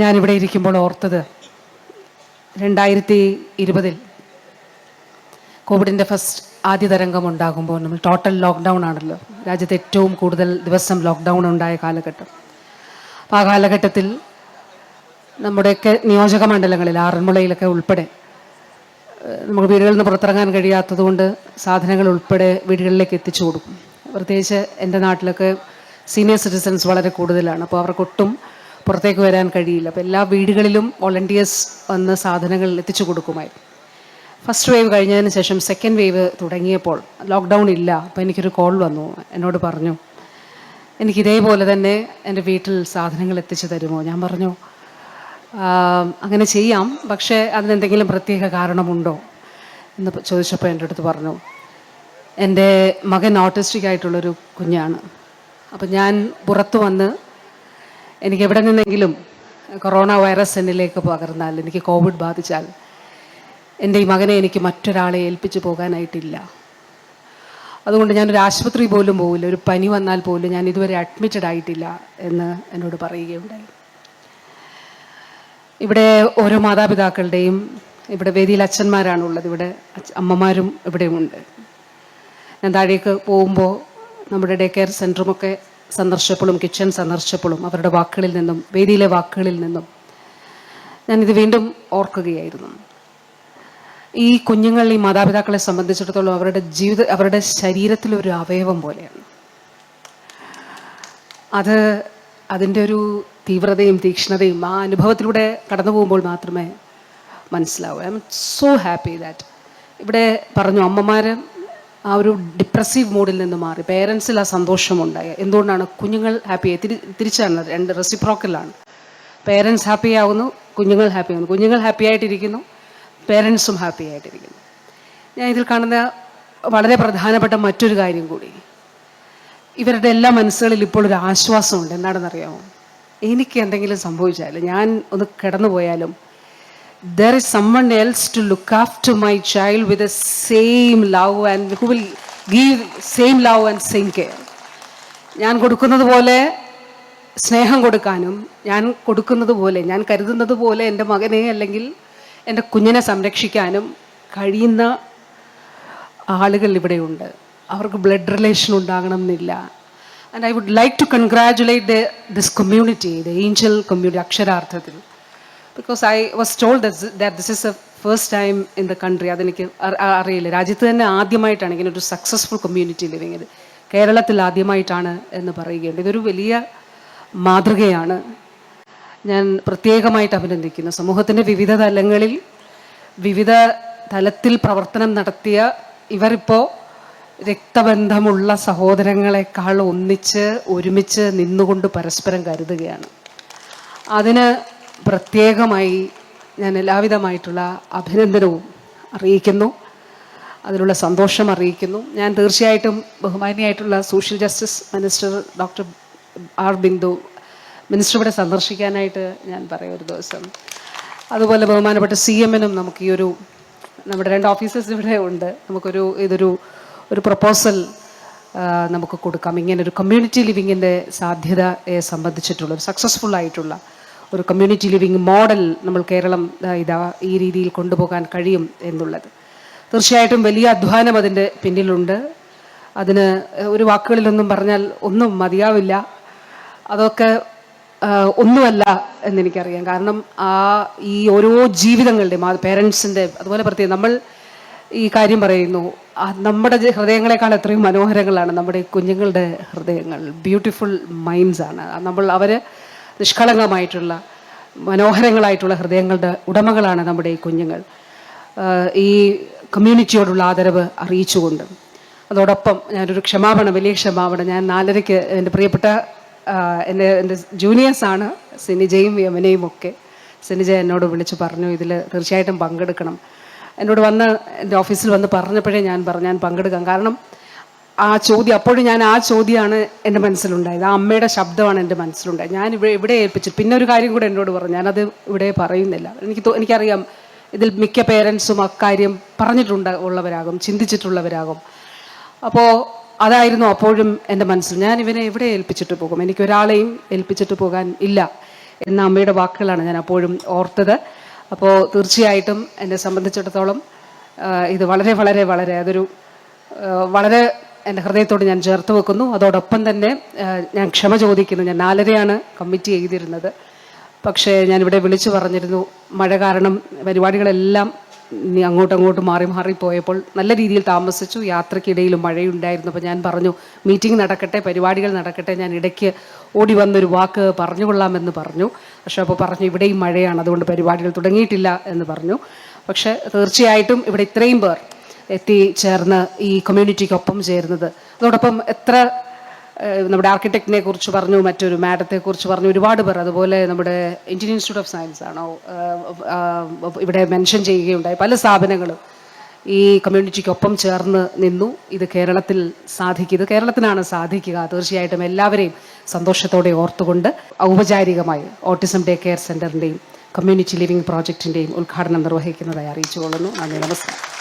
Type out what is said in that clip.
ഞാനിവിടെ ഇരിക്കുമ്പോൾ ഓർത്തത് രണ്ടായിരത്തി ഇരുപതിൽ കോവിഡിന്റെ ഫസ്റ്റ് ആദ്യ തരംഗം ഉണ്ടാകുമ്പോൾ നമ്മൾ ടോട്ടൽ ലോക്ക്ഡൗൺ ആണല്ലോ. രാജ്യത്ത് ഏറ്റവും കൂടുതൽ ദിവസം ലോക്ക്ഡൗൺ ഉണ്ടായ കാലഘട്ടം. അപ്പോൾ ആ കാലഘട്ടത്തിൽ നമ്മുടെയൊക്കെ നിയോജക മണ്ഡലങ്ങളിൽ ആറന്മുളയിലൊക്കെ ഉൾപ്പെടെ നമുക്ക് വീടുകളിൽ നിന്ന് പുറത്തിറങ്ങാൻ കഴിയാത്തതുകൊണ്ട് സാധനങ്ങൾ ഉൾപ്പെടെ വീടുകളിലേക്ക് എത്തിച്ചു കൊടുക്കും. പ്രത്യേകിച്ച് എന്റെ നാട്ടിലൊക്കെ സീനിയർ സിറ്റിസൺസ് വളരെ കൂടുതലാണ്. അപ്പോൾ അവർക്കൊട്ടും പുറത്തേക്ക് വരാൻ കഴിയില്ല. അപ്പോൾ എല്ലാ വീടുകളിലും വോളണ്ടിയേഴ്സ് വന്ന് സാധനങ്ങൾ എത്തിച്ചു കൊടുക്കുമായിരുന്നു. ഫസ്റ്റ് വേവ് കഴിഞ്ഞതിന് ശേഷം സെക്കൻഡ് വേവ് തുടങ്ങിയപ്പോൾ ലോക്ക്ഡൗൺ ഇല്ല. അപ്പോൾ എനിക്കൊരു കോൾ വന്നു. എന്നോട് പറഞ്ഞു എനിക്ക് ഇതേപോലെ തന്നെ എന്റെ വീട്ടിൽ സാധനങ്ങൾ എത്തിച്ചു തരുമോ? ഞാൻ പറഞ്ഞു അങ്ങനെ ചെയ്യാം. പക്ഷേ അതിനെന്തെങ്കിലും പ്രത്യേക കാരണമുണ്ടോ? എന്ന് ചോദിച്ചപ്പോൾ എന്റെ അടുത്ത് പറഞ്ഞു എന്റെ മകൻ ഓട്ടിസ്റ്റിക് ആയിട്ടുള്ളൊരു കുഞ്ഞാണ്. അപ്പം ഞാൻ പുറത്തു വന്ന് എനിക്ക് എവിടെ നിന്നെങ്കിലും കൊറോണ വൈറസ് എന്നിലേക്ക് പകർന്നാൽ എനിക്ക് കോവിഡ് ബാധിച്ചാൽ എന്റെ ഈ മകനെ എനിക്ക് മറ്റൊരാളെ ഏൽപ്പിച്ചു പോകാനായിട്ടില്ല. അതുകൊണ്ട് ഞാനൊരു ആശുപത്രി പോലും പോകില്ല ഒരു പനി വന്നാൽ പോലും ഞാൻ ഇതുവരെ അഡ്മിറ്റഡ് ആയിട്ടില്ല എന്ന് എന്നോട് പറയുകയുണ്ടായി. ഇവിടെ ഓരോ മാതാപിതാക്കളുടെയും ഇവിടെ വേദിയിൽ അച്ഛന്മാരാണുള്ളത്. ഇവിടെ അമ്മമാരും ഇവിടെയുമുണ്ട്. ഞാൻ താഴേക്ക് പോകുമ്പോൾ നമ്മുടെ ഡേ കെയർ സെന്ററുമൊക്കെ സന്ദർശിച്ചപ്പോഴും കിച്ചൺ സന്ദർശിച്ചപ്പോഴും അവരുടെ വാക്കുകളിൽ നിന്നും വേദിയിലെ വാക്കുകളിൽ നിന്നും ഞാനിത് വീണ്ടും ഓർക്കുകയായിരുന്നു. ഈ കുഞ്ഞുങ്ങൾ ഈ മാതാപിതാക്കളെ സംബന്ധിച്ചിടത്തോളം അവരുടെ ജീവിത അവരുടെ ശരീരത്തിലൊരു അവയവം പോലെയാണ്. അത് അതിന്റെ ഒരു തീവ്രതയും തീക്ഷ്ണതയും ആ അനുഭവത്തിലൂടെ കടന്നു പോകുമ്പോൾ മാത്രമേ മനസ്സിലാവൂ. I'm so happy that. ഇവിടെ പറഞ്ഞു അമ്മമാർ ആ ഒരു ഡിപ്രസീവ് മൂഡിൽ നിന്ന് മാറി. പേരൻസിൽ ആ സന്തോഷമുണ്ടായി. എന്തുകൊണ്ടാണ് കുഞ്ഞുങ്ങൾ ഹാപ്പിയായി തിരി തിരിച്ചാണ് രണ്ട് റെസിപ്രോക്കലാണ് പേരൻസ് ഹാപ്പി ആവുന്നു കുഞ്ഞുങ്ങൾ ഹാപ്പി ആവുന്നു. കുഞ്ഞുങ്ങൾ ഹാപ്പി ആയിട്ടിരിക്കുന്നു പേരൻസും ഹാപ്പി ആയിട്ടിരിക്കുന്നു. ഞാൻ ഇതിൽ കാണുന്ന വളരെ പ്രധാനപ്പെട്ട മറ്റൊരു കാര്യം കൂടി. ഇവരുടെ എല്ലാ മനസ്സുകളിൽ ഇപ്പോൾ ഒരു ആശ്വാസമുണ്ട്. എന്താണെന്നറിയാമോ? എനിക്ക് എന്തെങ്കിലും സംഭവിച്ചാൽ ഞാൻ ഒന്ന് കിടന്നു പോയാലും there is someone else to look after my child with the same love and who will give same love and same care. ഞാൻ കൊടുക്കുന്നത് പോലെ സ്നേഹം കൊടുക്കാനും ഞാൻ കൊടുക്കുന്നത് പോലെ ഞാൻ കരുതുന്നത് പോലെ എന്റെ മകനെ അല്ലെങ്കിൽ എന്റെ കുഞ്ഞിനെ സംരക്ഷിക്കാനും കഴിയുന്ന ആളുകൾ ഇവിടെയുണ്ട്. അവർക്ക് ബ്ലഡ് റിലേഷൻ ഉണ്ടാകണം എന്നില്ല and I would like to congratulate the this community the angel community അക്ഷരാർത്ഥത്തിൽ. Because I was told that this is a first time in the country അതെനിക്ക് അറിയില്ല. രാജ്യത്ത് തന്നെ ആദ്യമായിട്ടാണ് ഇങ്ങനെ ഒരു സക്സസ്ഫുൾ കമ്മ്യൂണിറ്റി ലിവിങ് ഇത്. കേരളത്തിൽ ആദ്യമായിട്ടാണ് എന്ന് പറയുകയുണ്ട് ഇതൊരു വലിയ മാതൃകയാണ്. ഞാൻ പ്രത്യേകമായിട്ട് അഭിനന്ദിക്കുന്നു. സമൂഹത്തിന്റെ വിവിധ തലങ്ങളിൽ വിവിധ തലത്തിൽ പ്രവർത്തനം നടത്തിയ ഇവരിപ്പോൾ രക്തബന്ധമുള്ള സഹോദരങ്ങളെക്കാൾ ഒന്നിച്ച് ഒരുമിച്ച് നിന്നുകൊണ്ട് പരസ്പരം കരുതുകയാണ്. അതിന് പ്രത്യേകമായി ഞാൻ എല്ലാവിധമായിട്ടുള്ള അഭിനന്ദനവും അറിയിക്കുന്നു. അതിലുള്ള സന്തോഷം അറിയിക്കുന്നു. ഞാൻ തീർച്ചയായിട്ടും ബഹുമാനിയായിട്ടുള്ള social justice minister doctor R Bindu minister ഇവിടെ സന്ദർശിക്കാനായിട്ട് ഞാൻ പറയും ഒരു ദിവസം. അതുപോലെ ബഹുമാനപ്പെട്ട സി എമ്മിനും നമുക്ക് ഈ ഒരു നമ്മുടെ രണ്ട് ഓഫീസേഴ്സ് ഇവിടെ ഉണ്ട്. നമുക്കൊരു ഇതൊരു ഒരു പ്രപ്പോസൽ നമുക്ക് കൊടുക്കാം. ഇങ്ങനെ ഒരു കമ്മ്യൂണിറ്റി ലിവിങ്ങിന്റെ സാധ്യതയെ സംബന്ധിച്ചിട്ടുള്ള സക്സസ്ഫുൾ ആയിട്ടുള്ള ഒരു കമ്മ്യൂണിറ്റി ലിവിങ് മോഡൽ നമ്മൾ കേരളം ഇതാ ഈ രീതിയിൽ കൊണ്ടുപോകാൻ കഴിയും എന്നുള്ളത്. തീർച്ചയായിട്ടും വലിയ അധ്വാനം അതിന്റെ പിന്നിലുണ്ട്. അതിന് ഒരു വാക്കുകളിലൊന്നും പറഞ്ഞാൽ ഒന്നും മതിയാവില്ല. അതൊക്കെ ഒന്നുമല്ല എന്നെനിക്കറിയാം. കാരണം ആ ഈ ഓരോ ജീവിതങ്ങളുടെയും ആ പേരൻസിന്റെ അതുപോലെ പ്രത്യേകം നമ്മൾ ഈ കാര്യം പറയുന്നു നമ്മുടെ ഹൃദയങ്ങളെക്കാൾ എത്രയും മനോഹരങ്ങളാണ് നമ്മുടെ കുഞ്ഞുങ്ങളുടെ ഹൃദയങ്ങൾ. ബ്യൂട്ടിഫുൾ മൈൻഡ്സാണ് നമ്മൾ അവർ നിഷ്കളങ്കമായിട്ടുള്ള മനോഹരങ്ങളായിട്ടുള്ള ഹൃദയങ്ങളുടെ ഉടമകളാണ് നമ്മുടെ ഈ കുഞ്ഞുങ്ങൾ. ഈ കമ്മ്യൂണിറ്റിയോടുള്ള ആദരവ് അറിയിച്ചുകൊണ്ട്. അതോടൊപ്പം ഞാനൊരു ക്ഷമാപണം വലിയ ക്ഷമാപണം. ഞാൻ നാലരയ്ക്ക് എന്റെ പ്രിയപ്പെട്ട എന്റെ എന്റെ ജൂനിയേഴ്സാണ് സിനിജയും യമനയും ഒക്കെ. സിനിജ എന്നോട് വിളിച്ച് പറഞ്ഞു ഇതിൽ തീർച്ചയായിട്ടും പങ്കെടുക്കണം. എന്നോട് വന്ന് എന്റെ ഓഫീസിൽ വന്ന് പറഞ്ഞപ്പോഴേ ഞാൻ പറഞ്ഞു ഞാൻ പങ്കെടുക്കാം. കാരണം ആ ചോദ്യം അപ്പോഴും ഞാൻ ആ ചോദ്യമാണ് എന്റെ മനസ്സിലുണ്ടായത്. ആ അമ്മയുടെ ശബ്ദമാണ് എന്റെ മനസ്സിലുണ്ടായത്. ഞാൻ ഇവിടെ ഇവിടെ ഏൽപ്പിച്ചു. പിന്നെ ഒരു കാര്യം കൂടെ എന്നോട് പറഞ്ഞു. ഞാനത് ഇവിടെ പറയുന്നില്ല. എനിക്ക് എനിക്കറിയാം ഇതിൽ മിക്ക പേരൻസും അക്കാര്യം പറഞ്ഞിട്ടുണ്ട് ഉള്ളവരാകും ചിന്തിച്ചിട്ടുള്ളവരാകും. അപ്പോൾ അതായിരുന്നു അപ്പോഴും എന്റെ മനസ്സിൽ. ഞാൻ ഇവനെ എവിടെ ഏൽപ്പിച്ചിട്ട് പോകും? എനിക്ക് ഒരാളെയും ഏൽപ്പിച്ചിട്ട് പോകാൻ ഇല്ല എന്ന അമ്മയുടെ വാക്കുകളാണ് ഞാൻ അപ്പോഴും ഓർത്തത്. അപ്പോൾ തീർച്ചയായിട്ടും എന്നെ സംബന്ധിച്ചിടത്തോളം ഇത് വളരെ വളരെ വളരെ അതൊരു വളരെ എന്റെ ഹൃദയത്തോട് ഞാൻ ചേർത്ത് വെക്കുന്നു. അതോടൊപ്പം തന്നെ ഞാൻ ക്ഷമ ചോദിക്കുന്നു. ഞാൻ നാലരയാണ് കമ്മിറ്റ് ചെയ്തിരുന്നത്. പക്ഷേ ഞാനിവിടെ വിളിച്ചു പറഞ്ഞിരുന്നു മഴ കാരണം പരിപാടികളെല്ലാം അങ്ങോട്ടും അങ്ങോട്ടും മാറി മാറി പോയപ്പോൾ നല്ല രീതിയിൽ താമസിച്ചു. യാത്രക്കിടയിലും മഴയുണ്ടായിരുന്നു. അപ്പോൾ ഞാൻ പറഞ്ഞു മീറ്റിംഗ് നടക്കട്ടെ പരിപാടികൾ നടക്കട്ടെ. ഞാൻ ഇടയ്ക്ക് ഓടി വന്നൊരു വാക്ക് പറഞ്ഞുകൊള്ളാമെന്ന് പറഞ്ഞു. പക്ഷേ അപ്പോൾ പറഞ്ഞു ഇവിടെയും മഴയാണ്. അതുകൊണ്ട് പരിപാടികൾ തുടങ്ങിയിട്ടില്ല എന്ന് പറഞ്ഞു. പക്ഷേ തീർച്ചയായിട്ടും ഇവിടെ ഇത്രയും പേർ എത്തിച്ചേർന്ന് ഈ കമ്മ്യൂണിറ്റിക്കൊപ്പം ചേരുന്നത്. അതോടൊപ്പം എത്ര നമ്മുടെ ആർക്കിടെക്റ്റിനെ കുറിച്ച് പറഞ്ഞു മറ്റൊരു മാഡത്തെ കുറിച്ച് പറഞ്ഞു ഒരുപാട് പേർ. അതുപോലെ നമ്മുടെ ഇന്ത്യൻ ഇൻസ്റ്റിറ്റ്യൂട്ട് ഓഫ് സയൻസ് ആണോ ഇവിടെ മെൻഷൻ ചെയ്യുകയുണ്ടായി. പല സ്ഥാപനങ്ങളും ഈ കമ്മ്യൂണിറ്റിക്കൊപ്പം ചേർന്ന് നിന്നു. ഇത് കേരളത്തിൽ സാധിക്കും. കേരളത്തിനാണ് സാധിക്കുക. തീർച്ചയായിട്ടും എല്ലാവരെയും സന്തോഷത്തോടെ ഓർത്തുകൊണ്ട് ഔപചാരികമായി ഓട്ടിസം ഡേ കെയർ സെന്ററിന്റെയും കമ്മ്യൂണിറ്റി ലിവിംഗ് പ്രോജക്റ്റിന്റെയും ഉദ്ഘാടനം നിർവഹിക്കുന്നതായി അറിയിച്ചു കൊള്ളുന്നു നന്ദി നമസ്കാരം.